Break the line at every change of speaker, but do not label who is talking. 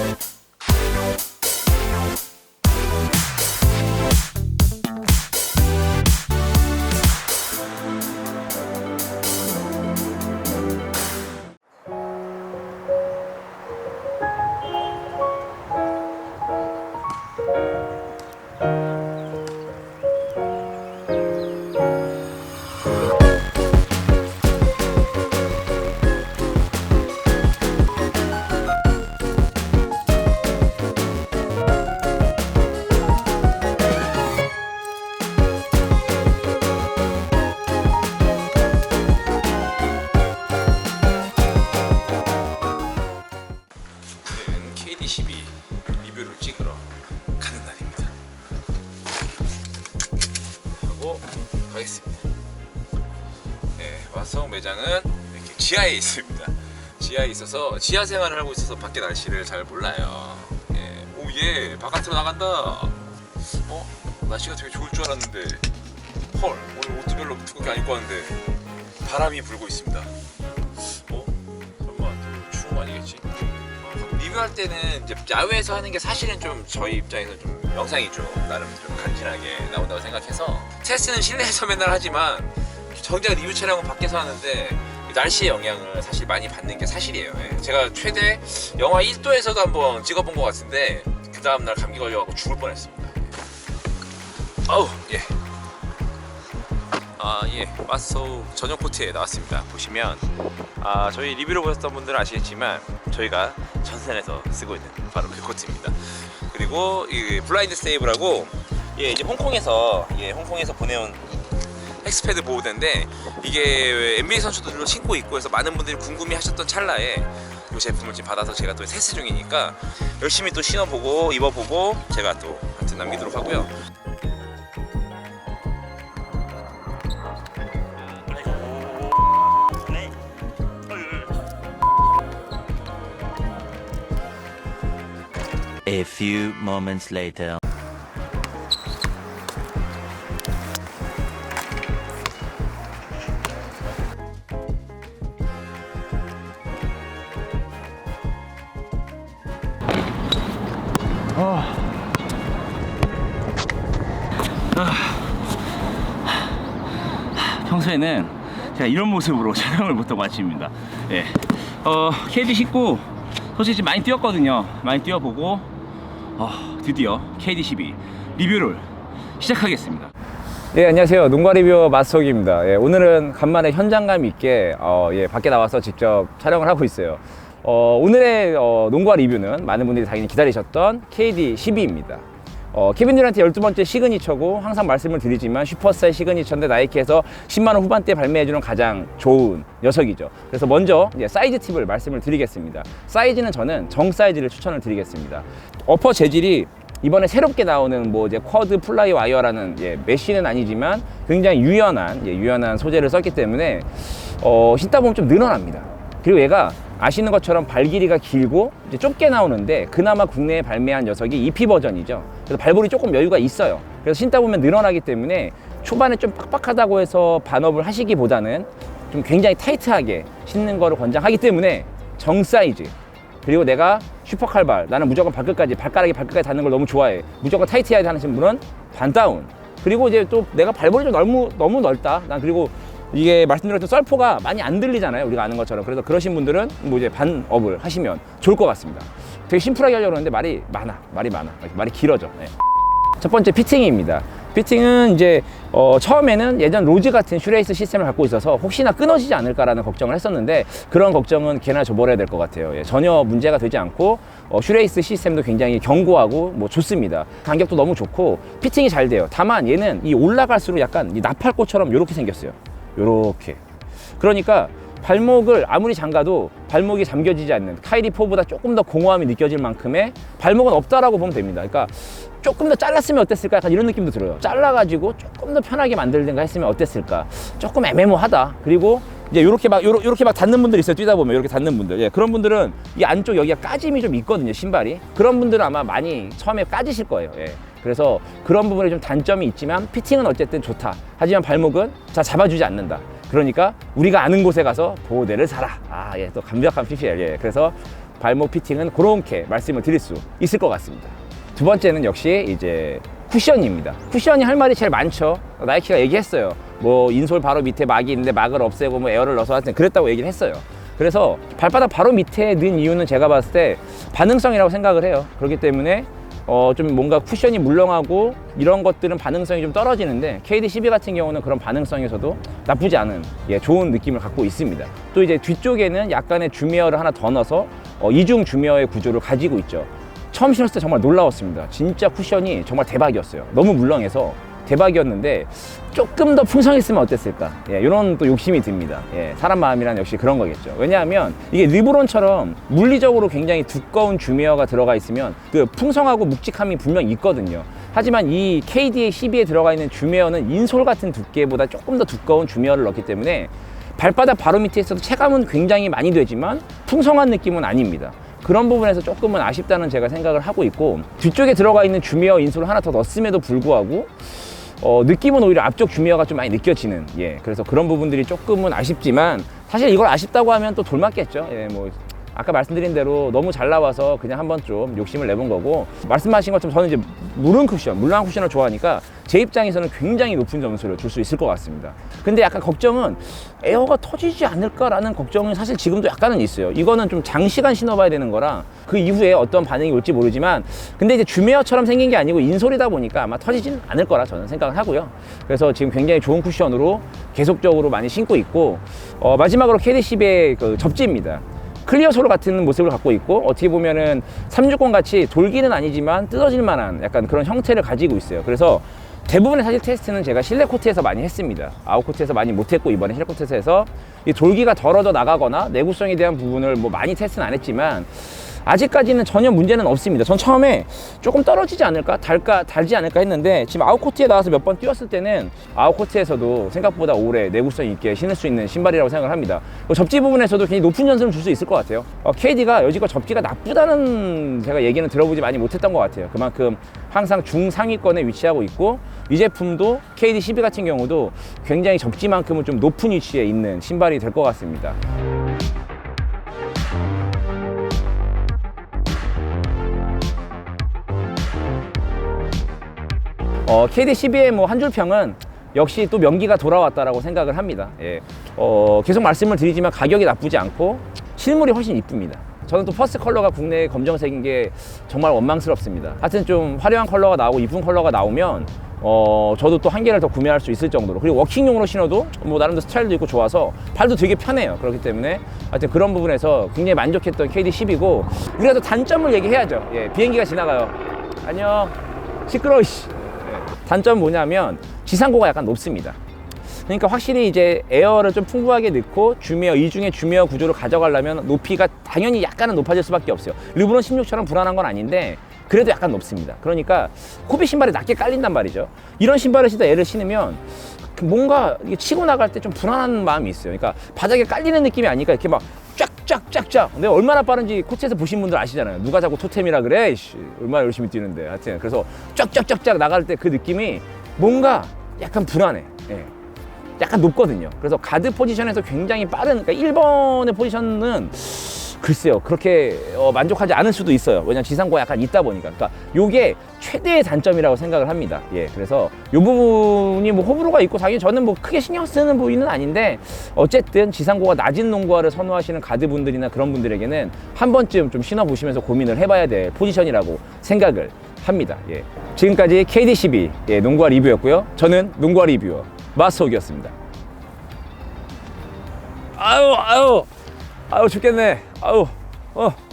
오 가겠습니다. 네, 와성 매장은 이렇게 지하에 있습니다. 지하에 있어서 지하 생활을 하고 있어서 밖에 날씨를 잘 몰라요. 예, 오, 예, 바깥으로 나간다. 어, 날씨가 되게 좋을 줄 알았는데, 헐, 오늘 옷도 별로 두껍게 안 입고 왔는데 바람이 불고 있습니다. 할 때는 이제 야외에서 하는 게 사실은 좀 저희 입장에서 좀 영상이 좀 나름 좀 간지나게 나온다고 생각해서 테스트는 실내에서 맨날 하지만 정작 리뷰 촬영은 밖에서 하는데 날씨의 영향을 사실 많이 받는 게 사실이에요. 예. 제가 최대 영하 1도에서도 한번 찍어본 것 같은데 그 다음날 감기 걸려갖고 죽을 뻔했습니다. 아우 예. 아 예, 마소 전용 코트에 나왔습니다. 보시면 아 저희 리뷰를 보셨던 분들은 아시겠지만 저희가 전선에서 쓰고 있는 바로 그 코트입니다. 그리고 이 블라인드 세이브라고 예 이제 홍콩에서 예 홍콩에서 보내온 엑스패드 보호대인데 이게 NBA 선수들도 신고 있고 해서 많은 분들이 궁금해하셨던 찰나에 이 제품을 지금 받아서 제가 또 테스트 중이니까 열심히 또 신어보고 입어보고 제가 또 하여튼 남기도록 하고요.
A few moments later.
평소에는 제가 이런 모습으로 촬영을 못하고 아침입니다. 예. 어, KD 신고 솔직히 많이 뛰었거든요. 많이 뛰어보고 어, 드디어 KD12 리뷰를 시작하겠습니다.
예, 안녕하세요. 농가 리뷰어 마스터기입니다. 예, 오늘은 간만에 현장감 있게 어, 예, 밖에 나와서 직접 촬영을 하고 있어요. 어, 오늘의 어, 농가 리뷰는 많은 분들이 당연히 기다리셨던 KD12입니다. 어, 케빈 듀란트 12번째 시그니처고 항상 말씀을 드리지만 슈퍼스타의 시그니처인데 나이키에서 10만 원 후반대 발매해주는 가장 좋은 녀석이죠. 그래서 먼저 이제 사이즈 팁을 말씀을 드리겠습니다. 사이즈는 저는 정 사이즈를 추천을 드리겠습니다. 어퍼 재질이 이번에 새롭게 나오는 뭐 이제 쿼드 플라이 와이어라는 예, 메쉬는 아니지만 굉장히 유연한 예, 유연한 소재를 썼기 때문에 어, 신다 보면 좀 늘어납니다. 그리고 얘가 아시는 것처럼 발 길이가 길고 이제 좁게 나오는데 그나마 국내에 발매한 녀석이 EP 버전이죠. 그래서 발볼이 조금 여유가 있어요. 그래서 신다 보면 늘어나기 때문에 초반에 좀 빡빡하다고 해서 반업을 하시기보다는 좀 굉장히 타이트하게 신는 거를 권장하기 때문에 정 사이즈 그리고 내가 슈퍼칼발 나는 무조건 발끝까지 발가락이 발끝까지 닿는 걸 너무 좋아해 무조건 타이트해야 하는 분은 반다운 그리고 이제 또 내가 발볼이 좀 너무 너무 넓다 난 그리고 이게 말씀드렸던 썰포가 많이 안 들리잖아요 우리가 아는 것처럼 그래서 그러신 분들은 뭐 이제 반업을 하시면 좋을 것 같습니다 되게 심플하게 하려고 하는데 말이 많아 말이 많아 말이 길어져 네. 첫 번째 피팅입니다. 피팅은 이제 어, 처음에는 예전 로즈 같은 슈레이스 시스템을 갖고 있어서 혹시나 끊어지지 않을까라는 걱정을 했었는데 그런 걱정은 개나 줘버려야 될 것 같아요. 예, 전혀 문제가 되지 않고 어, 슈레이스 시스템도 굉장히 견고하고 뭐 좋습니다. 간격도 너무 좋고 피팅이 잘 돼요. 다만 얘는 이 올라갈수록 약간 이 나팔꽃처럼 이렇게 생겼어요. 요렇게. 그러니까 발목을 아무리 잠가도 발목이 잠겨지지 않는 카이리 4보다 조금 더 공허함이 느껴질 만큼의 발목은 없다라고 보면 됩니다. 그러니까 조금 더 잘랐으면 어땠을까 약간 이런 느낌도 들어요. 잘라가지고 조금 더 편하게 만들든가 했으면 어땠을까. 조금 애매모하다. 그리고 이제 요렇게 막 요렇게, 요렇게 막 닿는 분들 있어요. 뛰다 보면 이렇게 닿는 분들. 예, 그런 분들은 이 안쪽 여기가 까짐이 좀 있거든요. 신발이. 그런 분들은 아마 많이 처음에 까지실 거예요. 예. 그래서 그런 부분에 좀 단점이 있지만 피팅은 어쨌든 좋다. 하지만 발목은 자 잡아주지 않는다. 그러니까 우리가 아는 곳에 가서 보호대를 사라. 아, 예, 또 감격한 PPL. 예. 그래서 발목 피팅은 그렇게 말씀을 드릴 수 있을 것 같습니다. 두 번째는 역시 이제 쿠션입니다. 쿠션이 할 말이 제일 많죠. 나이키가 얘기했어요. 뭐 인솔 바로 밑에 막이 있는데 막을 없애고 뭐 에어를 넣어서 하여튼 그랬다고 얘기를 했어요. 그래서 발바닥 바로 밑에 넣은 이유는 제가 봤을 때 반응성이라고 생각을 해요. 그렇기 때문에 어, 좀 뭔가 쿠션이 물렁하고 이런 것들은 반응성이 좀 떨어지는데 KD12 같은 경우는 그런 반응성에서도 나쁘지 않은 예, 좋은 느낌을 갖고 있습니다. 또 이제 뒤쪽에는 약간의 주미어를 하나 더 넣어서 어, 이중 주미어의 구조를 가지고 있죠. 처음 신었을 때 정말 놀라웠습니다. 진짜 쿠션이 정말 대박이었어요. 너무 물렁해서 대박이었는데 조금 더 풍성했으면 어땠을까? 예, 이런 또 욕심이 듭니다. 예, 사람 마음이란 역시 그런 거겠죠. 왜냐하면 이게 르브론처럼 물리적으로 굉장히 두꺼운 주미어가 들어가 있으면 그 풍성하고 묵직함이 분명 있거든요. 하지만 이 KD의 12에 들어가 있는 주미어는 인솔 같은 두께보다 조금 더 두꺼운 주미어를 넣기 때문에 발바닥 바로 밑에 있어도 체감은 굉장히 많이 되지만 풍성한 느낌은 아닙니다. 그런 부분에서 조금은 아쉽다는 제가 생각을 하고 있고 뒤쪽에 들어가 있는 주미어 인솔을 하나 더 넣었음에도 불구하고 어, 느낌은 오히려 앞쪽 주미어가 좀 많이 느껴지는 예. 그래서 그런 부분들이 조금은 아쉽지만 사실 이걸 아쉽다고 하면 또 돌맞겠죠. 예뭐 아까 말씀드린 대로 너무 잘 나와서 그냥 한번 좀 욕심을 내본 거고 말씀하신 것처럼 저는 이제 물은 쿠션 물렁한 쿠션을 좋아하니까 제 입장에서는 굉장히 높은 점수를 줄 수 있을 것 같습니다. 근데 약간 걱정은 에어가 터지지 않을까라는 걱정이 사실 지금도 약간은 있어요. 이거는 좀 장시간 신어봐야 되는 거라 그 이후에 어떤 반응이 올지 모르지만 근데 이제 주메어처럼 생긴 게 아니고 인솔이다 보니까 아마 터지진 않을 거라 저는 생각을 하고요. 그래서 지금 굉장히 좋은 쿠션으로 계속적으로 많이 신고 있고 어, 마지막으로 KD10의 그 접지입니다 클리어 소로 같은 모습을 갖고 있고 어떻게 보면은 360 같이 돌기는 아니지만 뜯어질 만한 약간 그런 형태를 가지고 있어요. 그래서 대부분의 사실 테스트는 제가 실내 코트에서 많이 했습니다. 아웃 코트에서 많이 못했고 이번에 실내 코트에서 이 돌기가 덜어져 나가거나 내구성에 대한 부분을 뭐 많이 테스트는 안 했지만 아직까지는 전혀 문제는 없습니다. 전 처음에 조금 떨어지지 않을까, 달까, 달지 않을까 했는데 지금 아웃코트에 나와서 몇 번 뛰었을 때는 아웃코트에서도 생각보다 오래 내구성 있게 신을 수 있는 신발이라고 생각을 합니다. 그 접지 부분에서도 굉장히 높은 점수를 줄수 있을 것 같아요. 어, KD가 여지껏 접지가 나쁘다는 제가 얘기는 들어보지 많이 못했던 것 같아요. 그만큼 항상 중상위권에 위치하고 있고 이 제품도 KD12 같은 경우도 굉장히 접지만큼은 좀 높은 위치에 있는 신발이 될 것 같습니다. 어, KD12의 뭐 한 줄 평은 역시 또 명기가 돌아왔다라고 생각을 합니다. 예. 어, 계속 말씀을 드리지만 가격이 나쁘지 않고 실물이 훨씬 이쁩니다. 저는 또 퍼스트 컬러가 국내 검정색인 게 정말 원망스럽습니다. 하여튼 좀 화려한 컬러가 나오고 이쁜 컬러가 나오면 어, 저도 또 한 개를 더 구매할 수 있을 정도로 그리고 워킹용으로 신어도 뭐 나름대로 스타일도 있고 좋아서 발도 되게 편해요. 그렇기 때문에 하여튼 그런 부분에서 굉장히 만족했던 KD10이고 우리가 또 단점을 얘기해야죠. 예, 비행기가 지나가요. 안녕. 시끄러워, 씨. 단점 뭐냐면 지상고가 약간 높습니다. 그러니까 확실히 이제 에어를 좀 풍부하게 넣고 주미어 이중의 주미어 구조를 가져가려면 높이가 당연히 약간은 높아질 수밖에 없어요. 르브론 16처럼 불안한 건 아닌데 그래도 약간 높습니다. 그러니까 코비 신발이 낮게 깔린단 말이죠. 이런 신발을 신다 얘를 신으면 그 뭔가 치고 나갈 때 좀 불안한 마음이 있어요. 그러니까 바닥에 깔리는 느낌이 아니까 이렇게 막 쫙 쫙쫙쫙. 근데 얼마나 빠른지 코트에서 보신 분들 아시잖아요. 누가 자꾸 토템이라 그래? 씨, 얼마나 열심히 뛰는데. 하여튼 그래서 쫙쫙쫙쫙 나갈 때 그 느낌이 뭔가 약간 불안해. 예. 약간 높거든요. 그래서 가드 포지션에서 굉장히 빠른, 그러니까 1번의 포지션은 글쎄요, 그렇게 어, 만족하지 않을 수도 있어요. 왜냐면 지상고가 약간 있다 보니까. 그러니까 요게 최대의 단점이라고 생각을 합니다. 예, 그래서 요 부분이 뭐 호불호가 있고 당연히 저는 뭐 크게 신경 쓰는 부위는 아닌데 어쨌든 지상고가 낮은 농구화를 선호하시는 가드분들이나 그런 분들에게는 한 번쯤 좀 신어보시면서 고민을 해봐야 될 포지션이라고 생각을 합니다. 예. 지금까지 KD12 예, 농구화 리뷰였고요. 저는 농구화 리뷰어 마스옥이었습니다. 아유, 아유, 아유 죽겠네. 아유, 어.